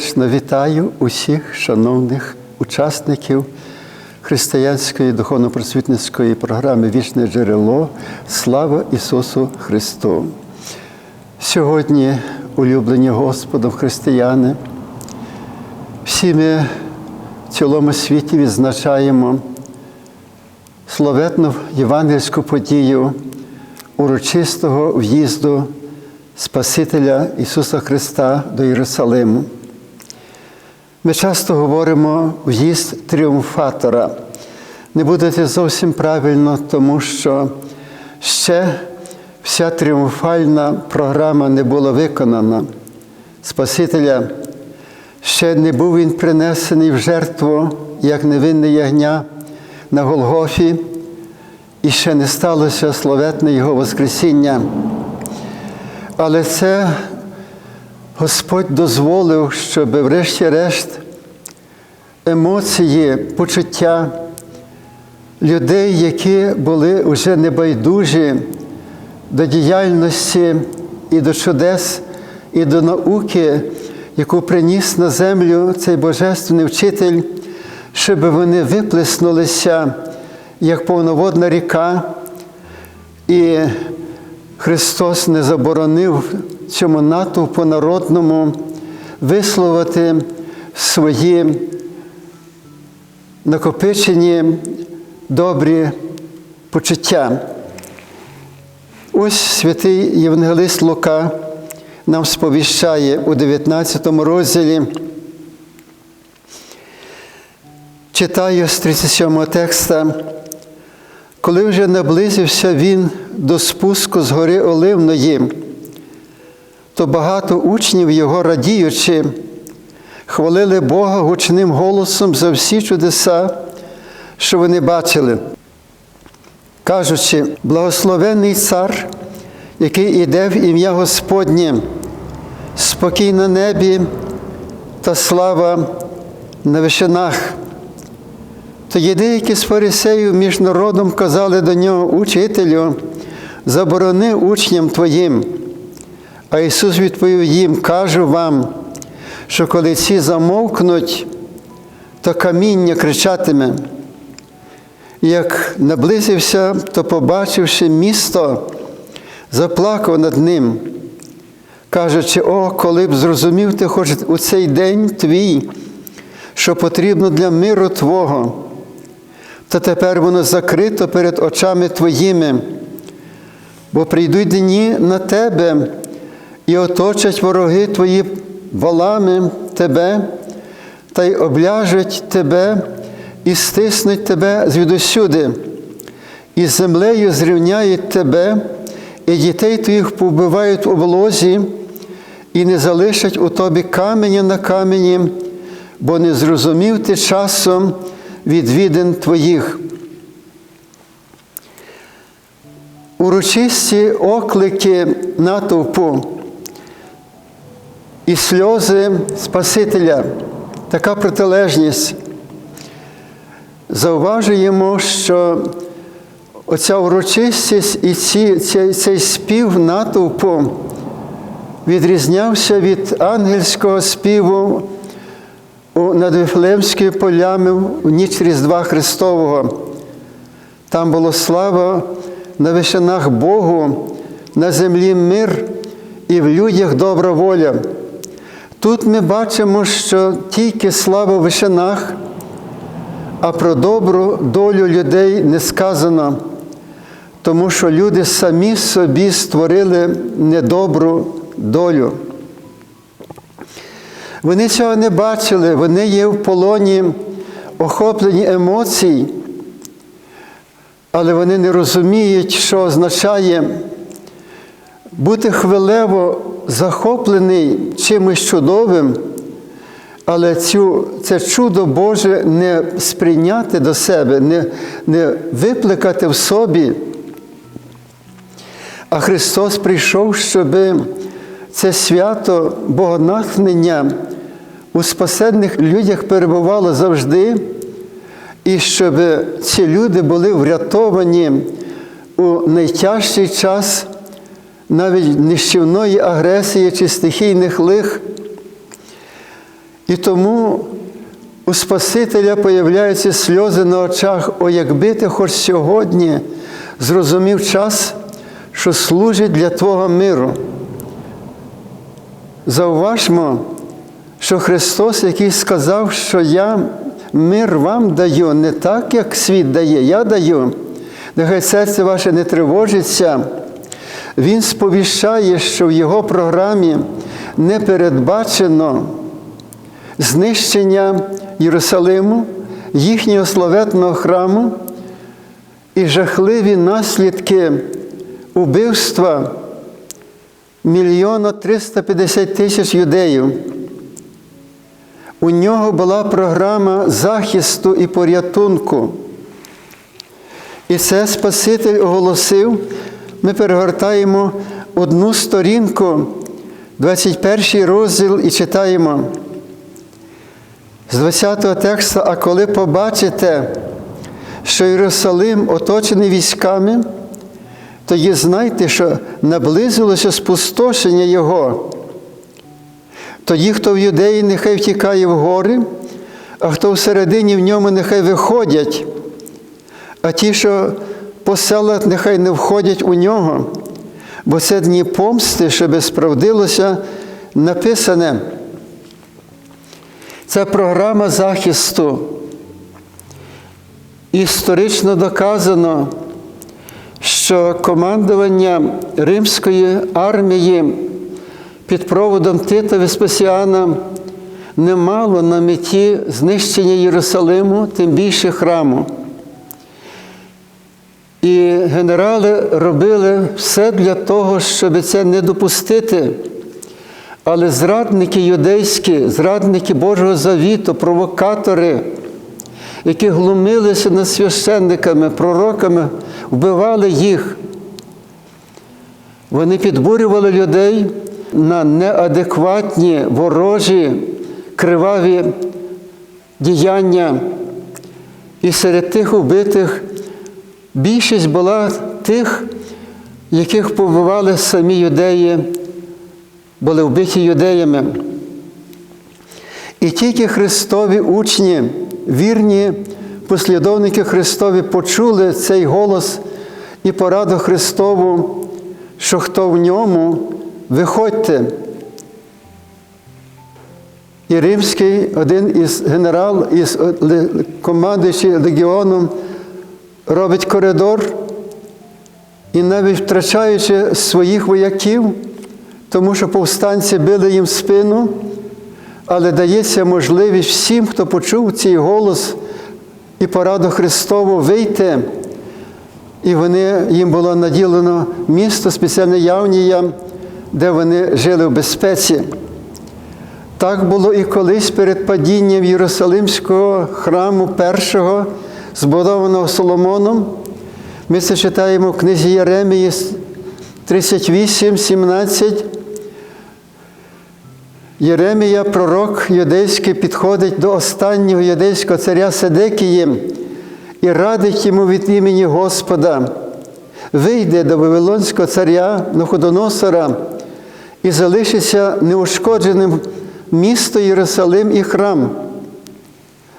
Сердечно вітаю усіх шановних учасників християнської духовно-просвітницької програми Вічне джерело. Слава Ісусу Христу! Сьогодні, улюблені Господом християни, всі ми в цілому світі відзначаємо словетну євангельську подію урочистого в'їзду Спасителя Ісуса Христа до Єрусалиму. Ми часто говоримо в'їзд тріумфатора. Не буде це зовсім правильно, тому що ще вся тріумфальна програма не була виконана. Спасителя ще не був він принесений в жертву, як невинне ягня на Голгофі, і ще не сталося словетне Його Воскресіння. Але це Господь дозволив, щоб, врешті-решт, емоції, почуття людей, які були вже небайдужі до діяльності і до чудес, і до науки, яку приніс на землю цей Божественний вчитель, щоб вони виплеснулися як повноводна ріка. І Христос не заборонив цьому натовпу народному висловити свої накопичені добрі почуття. Ось святий Євангелист Лука нам сповіщає у 19 розділі. Читаю з 37 текста. Коли вже наблизився він до спуску з гори Оливної, то багато учнів його радіючи, хвалили Бога гучним голосом за всі чудеса, що вони бачили, кажучи, благословенний цар, який іде в ім'я Господнє, спокій на небі та слава на вишинах. Тоді деякі з фарисеїв між народом казали до нього, учителю, заборони учням твоїм. А Ісус відповів їм, кажу вам, що коли ці замовкнуть, то каміння кричатиме. Як наблизився, то, побачивши місто, заплакав над ним, кажучи, о, коли б зрозумів ти хоч у цей день твій, що потрібно для миру Твого то тепер воно закрито перед очами твоїми, бо прийдуть дні на тебе і оточать вороги твої валами тебе, та й обляжуть тебе і стиснуть тебе звідусюди, і землею зрівняють тебе, і дітей твоїх повбивають у волозі, і не залишать у тобі каменя на камені, бо не зрозумів ти часом відвідин твоїх. Урочисті оклики натовпу і сльози Спасителя, така протилежність. Зауважуємо, що оця урочистість і ці, цей, цей спів натовпу відрізнявся від ангельського співу над Вифлеємськими полями в ніч Різдва Христового. Там було слава на вишинах Богу, на землі мир і в людях добра воля. Тут ми бачимо, що тільки слава в вишинах, а про добру долю людей не сказано, тому що люди самі собі створили недобру долю. Вони цього не бачили, вони є в полоні, охоплені емоцій, але вони не розуміють, що означає бути хвилево захоплений чимось чудовим, але цю, це чудо Боже не сприйняти до себе, не, не викликати в собі. А Христос прийшов, щоб це свято богонатхнення у спасенних людях перебувало завжди, і щоб ці люди були врятовані у найтяжчий час навіть нищівної агресії чи стихійних лих. І тому у Спасителя появляються сльози на очах, о, якби ти хоч сьогодні зрозумів час, що служить для Твого миру. Зауважмо, що Христос, який сказав, що я мир вам даю, не так, як світ дає, я даю. Нехай серце ваше не тривожиться. Він сповіщає, що в його програмі не передбачено знищення Єрусалиму, їхнього славетного храму і жахливі наслідки убивства мільйона 350 тисяч юдеїв. У нього була програма захисту і порятунку. І це Спаситель оголосив. Ми перегортаємо одну сторінку, 21 розділ і читаємо. З 20-го тексту, а коли побачите, що Єрусалим оточений військами, тоді знайте, що наблизилося спустошення Його. Тоді, хто в юдеї, нехай втікає в гори, а хто всередині в ньому, нехай виходять, а ті, що по селах, нехай не входять у нього, бо це дні помсти, щоб справдилося написане. Це програма захисту. Історично доказано, що командування Римської армії під проводом Тита Веспасіана не мало на меті знищення Єрусалиму, тим більше храму. І генерали робили все для того, щоб це не допустити. Але зрадники юдейські, зрадники Божого завіту, провокатори, які глумилися над священниками, пророками, вбивали їх. Вони підбурювали людей на неадекватні, ворожі, криваві діяння. І серед тих убитих більшість була тих, яких побивали самі юдеї, були вбиті юдеями. І тільки Христові учні, вірні послідовники Христові почули цей голос і пораду Христову, що хто в ньому, виходьте. І римський один із генерал, із командуючий легіоном, робить коридор і навіть втрачаючи своїх вояків, тому що повстанці били їм спину, але дається можливість всім, хто почув цей голос і пораду Христову вийти. І вони, їм було наділено місто спеціальне Явнія, де вони жили в безпеці. Так було і колись перед падінням Єрусалимського храму першого, збудованого Соломоном. Ми це читаємо в книзі Єремії 38, 17. Єремія, пророк юдейський, підходить до останнього юдейського царя Седекії і радить йому від імені Господа, вийде до Вавилонського царя Находоносора і залишиться неушкодженим місто Єрусалим і храм.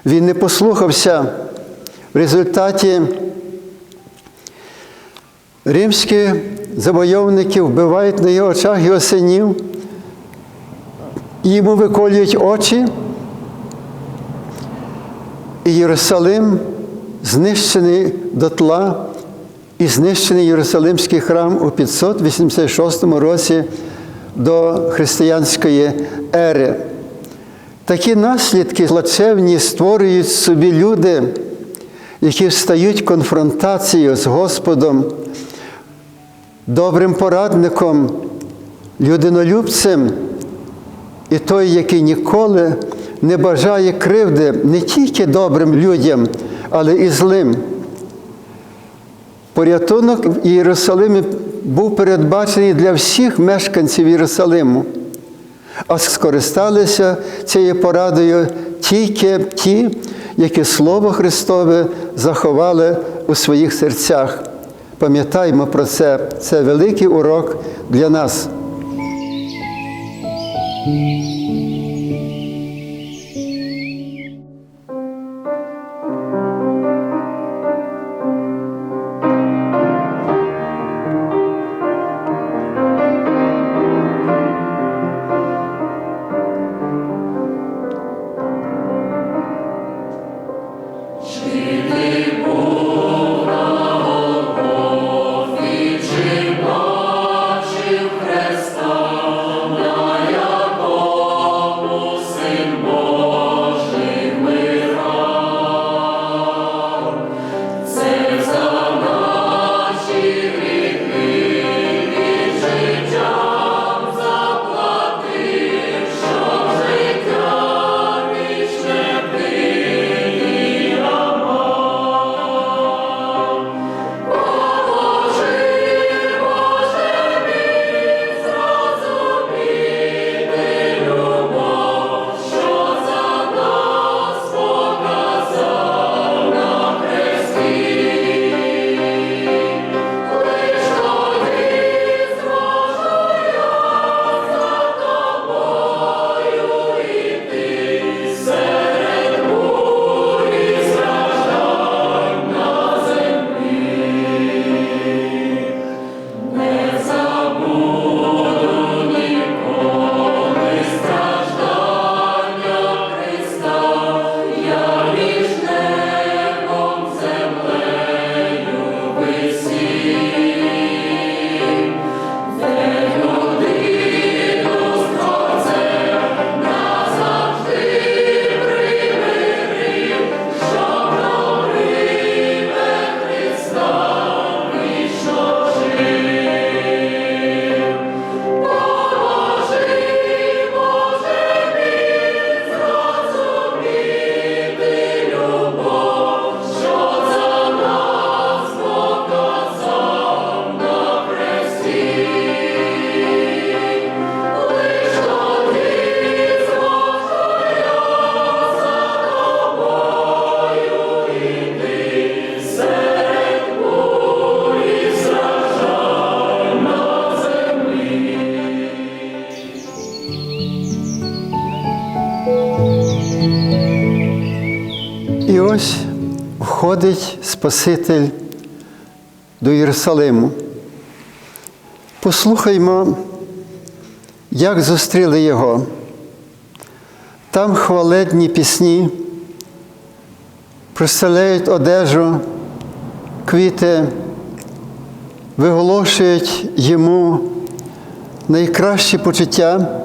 Він не послухався. В результаті римські завойовники вбивають на його очах його синів, йому виколюють очі, і Єрусалим знищений дотла і знищений Єрусалимський храм у 586 році до християнської ери. Такі наслідки плачевні створюють собі люди, які встають конфронтацією з Господом, добрим порадником, людинолюбцем, і той, який ніколи не бажає кривди не тільки добрим людям, але і злим. Порятунок в Єрусалимі був передбачений для всіх мешканців Єрусалиму, а скористалися цією порадою тільки ті, які Слово Христове заховали у своїх серцях. Пам'ятаймо про це, це великий урок для нас. Входить Спаситель до Єрусалиму. Послухаймо, як зустріли його. Там хваледні пісні, простеляють одежу, квіти, виголошують йому найкращі почуття,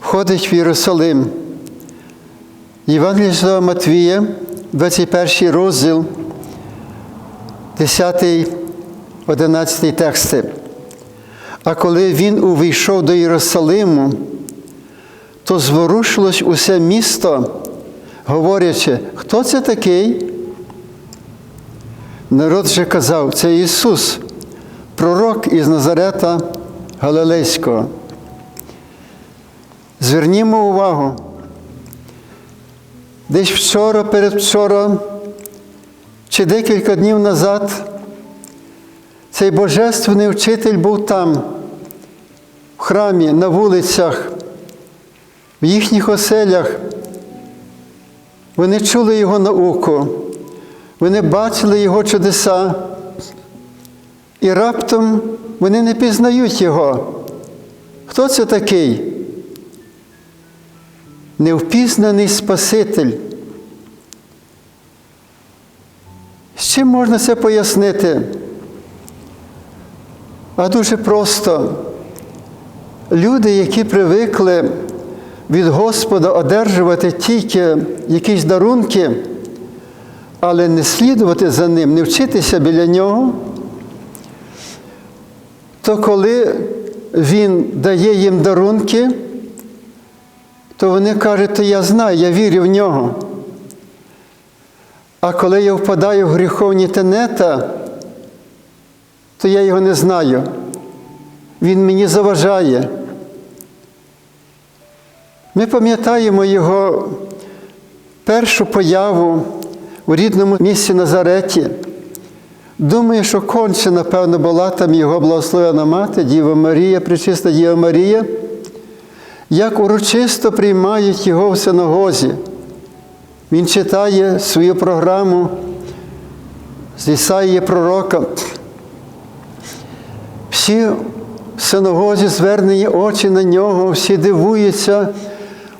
входить в Єрусалим. Євангелія Матвія, 21 розділ, 10, 11 тексти. А коли він увійшов до Єрусалиму, то зворушилось усе місто, говорячи, хто це такий? Народ же казав, це Ісус, пророк із Назарета Галилейського. Звернімо увагу. Десь вчора, передвчора, чи декілька днів назад цей божественний вчитель був там, в храмі, на вулицях, в їхніх оселях. Вони чули Його науку, вони бачили Його чудеса, і раптом вони не пізнають Його. Хто це такий? Невпізнаний Спаситель. З чим можна це пояснити? А дуже просто. Люди, які привикли від Господа одержувати тільки якісь дарунки, але не слідувати за ним, не вчитися біля нього, то коли Він дає їм дарунки, то вони кажуть, то я знаю, я вірю в нього. А коли я впадаю в гріховні тенета, то я його не знаю. Він мені заважає. Ми пам'ятаємо його першу появу у рідному місті Назареті. Думаю, що конче, напевно, була там його благословена мати, Діва Марія, причиста Діва Марія, як урочисто приймають його в синагозі. Він читає свою програму з Ісаїї пророка. Всі в синагозі звернені очі на нього, всі дивуються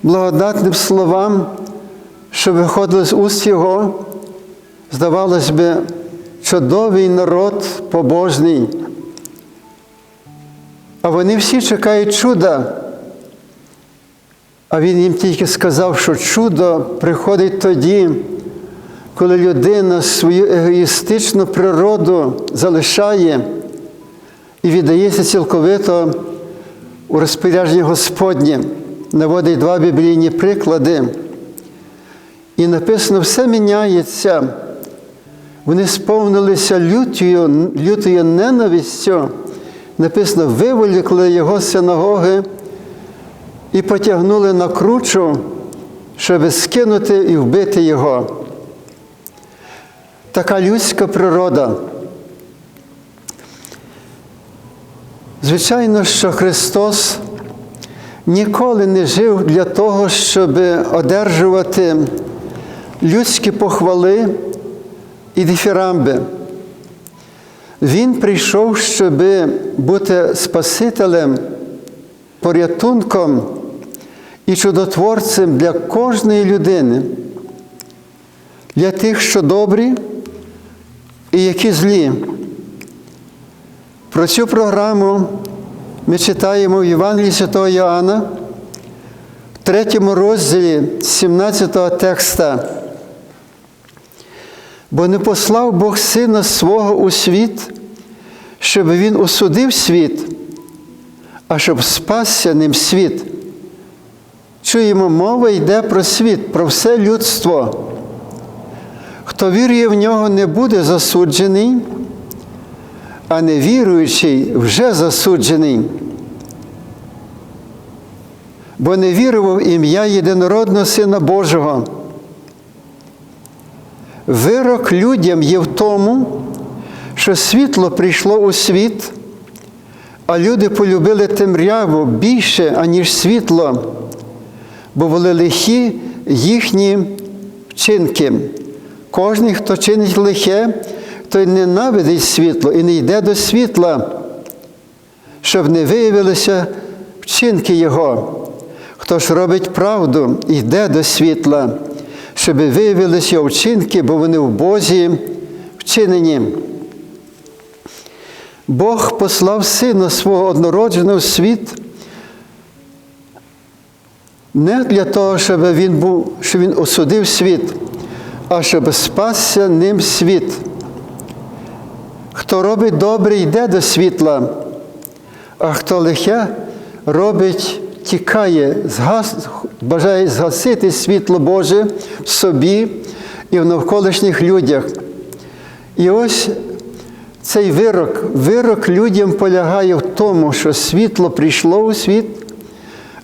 благодатним словам, що виходили з уст Його, здавалось би, чудовий народ побожний. А вони всі чекають чуда. А він їм тільки сказав, що чудо приходить тоді, коли людина свою егоїстичну природу залишає і віддається цілковито у розпорядження Господнє, наводить два біблійні приклади. І написано, все міняється. Вони сповнилися лютою, лютою ненавистю. Написано, виволікли його синагоги і потягнули на кручу, щоб скинути і вбити його. Така людська природа. Звичайно, що Христос ніколи не жив для того, щоб одержувати людські похвали і дифірамби. Він прийшов, щоб бути Спасителем, порятунком і чудотворцем для кожної людини, для тих, що добрі і які злі. Про цю програму ми читаємо в Євангелії Святого Йоанна, в третьому розділі 17 текста. Бо не послав Бог Сина свого у світ, щоб Він осудив світ, а щоб спасся ним світ. Чуємо, мова йде про світ, про все людство. Хто вірує в нього, не буде засуджений, а невіруючий вже засуджений. Бо не вірував ім'я єдинородного Сина Божого. Вирок людям є в тому, що світло прийшло у світ, а люди полюбили темряву більше, аніж світло, бо були лихі їхні вчинки. Кожний, хто чинить лихе, той ненавидить світло і не йде до світла, щоб не виявилися вчинки Його. Хто ж робить правду, йде до світла, щоб виявилися його вчинки, бо вони в Бозі вчинені. Бог послав Сина свого однородженого в світ не для того, щоб він був, щоб він осудив світ, а щоб спасся ним світ. Хто робить добре, йде до світла, а хто лихе робить, тікає, згас, бажає згасити світло Боже в собі і в навколишніх людях. І ось цей вирок, вирок людям полягає в тому, що світло прийшло у світ,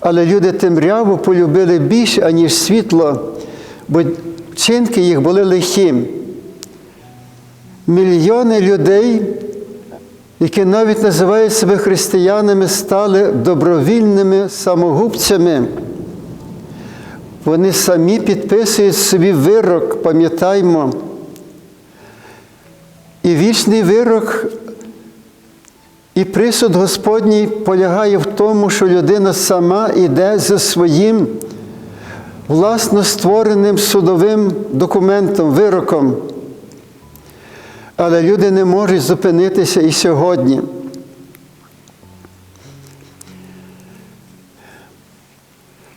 але люди темряву полюбили більше, аніж світло, бо вчинки їх були лихі. Мільйони людей, які навіть називають себе християнами, стали добровільними самогубцями. Вони самі підписують собі вирок, пам'ятаймо. І вічний вирок і присуд Господній полягає в тому, що людина сама йде за своїм власно створеним судовим документом, вироком. Але люди не можуть зупинитися і сьогодні.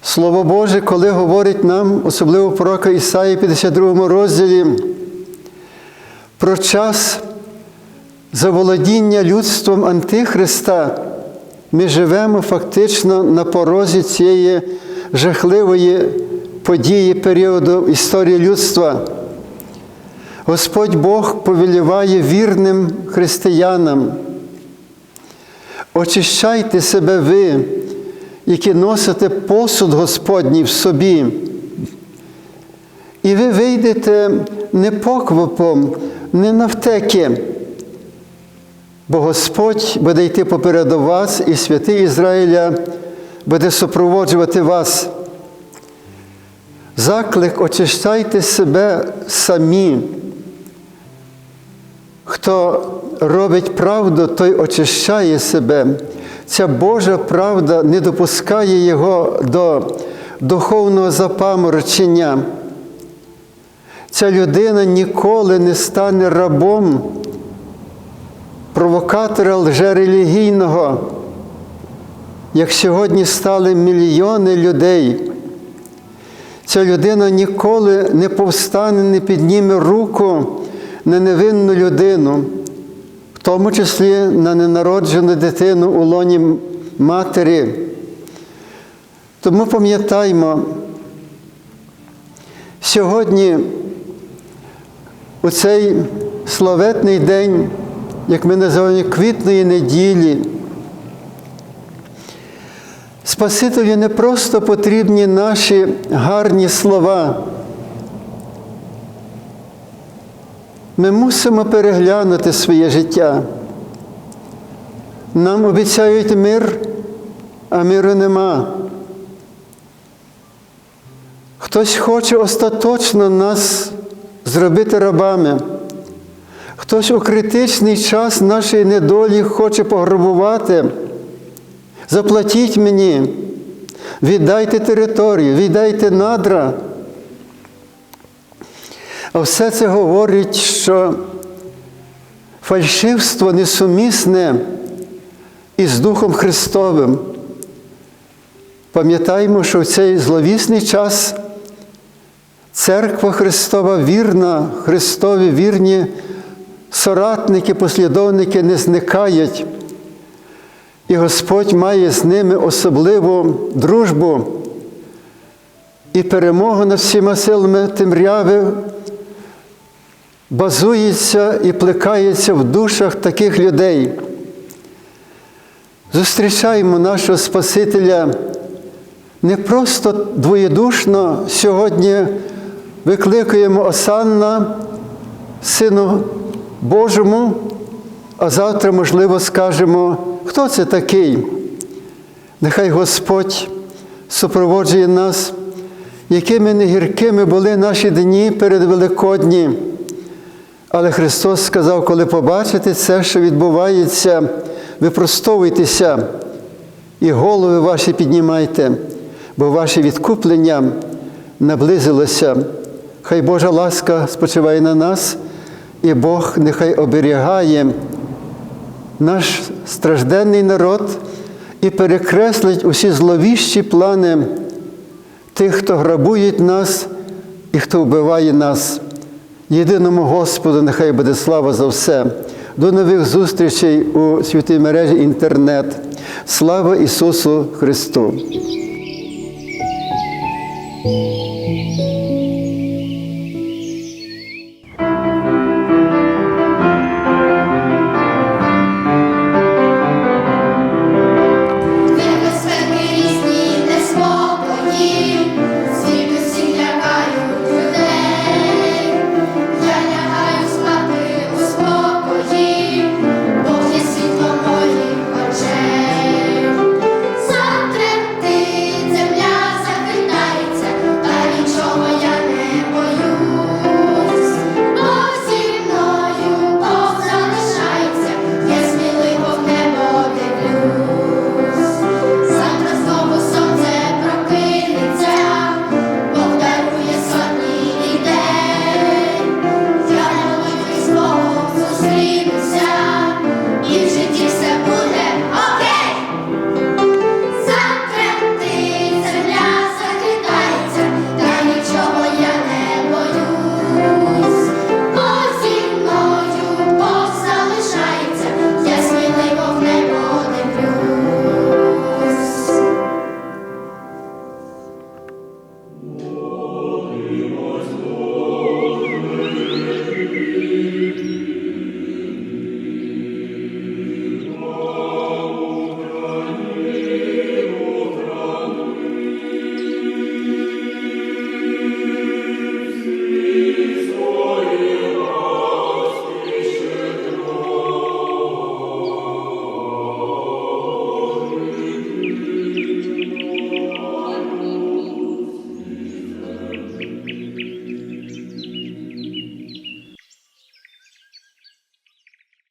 Слово Боже, коли говорить нам, особливо пророка Ісаї 52 розділі, про час заволодіння людством Антихриста, ми живемо фактично на порозі цієї жахливої події періоду історії людства. Господь Бог повеліває вірним християнам. Очищайте себе ви, які носите посуд Господній в собі. І ви вийдете не поквапом, не навтеки, бо Господь буде йти попереду вас, і святий Ізраїля буде супроводжувати вас. Заклик очищайте себе самі. Хто робить правду, той очищає себе. Ця Божа правда не допускає його до духовного запаморочення. Ця людина ніколи не стане рабом провокатора лжерелігійного, як сьогодні стали мільйони людей. Ця людина ніколи не повстане, не підніме руку на невинну людину, в тому числі на ненароджену дитину у лоні матері. Тому пам'ятаймо, сьогодні, у цей славетний день, як ми називаємо квітної неділі, Спасителю не просто потрібні наші гарні слова. Ми мусимо переглянути своє життя. Нам обіцяють мир, а миру нема. Хтось хоче остаточно нас зробити рабами. Хтось у критичний час нашої недолі хоче пограбувати. Заплатіть мені, віддайте територію, віддайте надра. А все це говорить, що фальшивство несумісне із Духом Христовим. Пам'ятаємо, що в цей зловісний час церква Христова вірна, Христові вірні соратники, послідовники не зникають. І Господь має з ними особливу дружбу і перемогу над всіма силами темряви базується і плекається в душах таких людей. Зустрічаємо нашого Спасителя не просто двоєдушно сьогодні викликуємо Осанна, Сину Божому, а завтра, можливо, скажемо, хто це такий? Нехай Господь супроводжує нас якими не гіркими були наші дні перед Великодні. Але Христос сказав, коли побачите це, що відбувається, випростовуйтеся і голови ваші піднімайте, бо ваше відкуплення наблизилося. Хай Божа ласка спочиває на нас, і Бог нехай оберігає наш стражденний народ і перекреслить усі зловіщі плани тих, хто грабують нас і хто вбиває нас. Єдиному Господу нехай буде слава за все. До нових зустрічей у святій мережі інтернет. Слава Ісусу Христу!